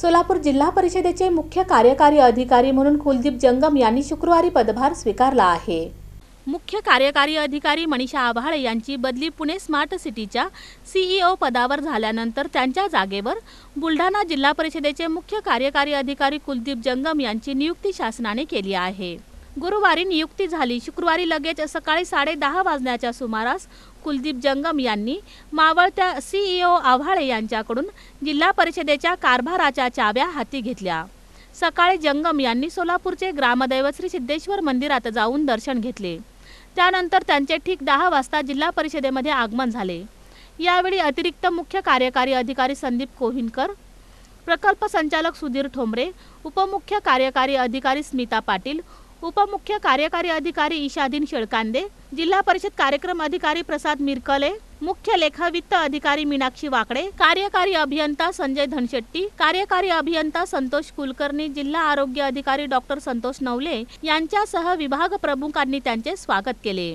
सोलापूर जिल्हा परिषदेचे मुख्य कार्यकारी अधिकारी म्हणून कुलदीप जंगम यांनी शुक्रवारी पदभार स्वीकारला आहे. मुख्य कार्यकारी अधिकारी मनीषा आभाळे यांची बदली पुणे स्मार्ट सिटीच्या सीईओ पदावर झाल्यानंतर त्यांच्या जागेवर बुलढाणा जिल्हा परिषदेचे मुख्य कार्यकारी अधिकारी कुलदीप जंगम यांची नियुक्ती शासनाने केली आहे. गुरुवारी नियुक्ती झाली. शुक्रवारी लगेच सकाळी साडेदहा वाजण्याच्या सुमारास कुलदीप जंगम यांनी मावळत्या सीईओ आव्हाळे यांच्याकडून जिल्हा परिषदेच्या कारभाराच्या चाव्या हाती घेतल्या. सकाळी जंगम यांनी सोलापूरचे ग्रामदैवत श्री सिद्धेश्वर मंदिरात जाऊन दर्शन घेतले. त्यानंतर त्यांचे ठीक दहा वाजता जिल्हा परिषदेमध्ये आगमन झाले. यावेळी अतिरिक्त मुख्य कार्यकारी अधिकारी संदीप कोहिनकर प्रकल्प संचालक सुधीर ठोंबरे उपमुख्य कार्यकारी अधिकारी स्मिता पाटील उपमुख्य कार्यकारी अधिकारी ईशादीन शेळकांदे जिल्हा परिषद कार्यक्रम अधिकारी प्रसाद मिरकले मुख्य लेखा वित्त अधिकारी मीनाक्षी वाकडे कार्यकारी अभियंता संजय धनशेट्टी कार्यकारी अभियंता संतोष कुलकर्णी जिल्हा आरोग्य अधिकारी डॉक्टर संतोष नवले यांच्यासह विभाग प्रमुखांनी त्यांचे स्वागत केले.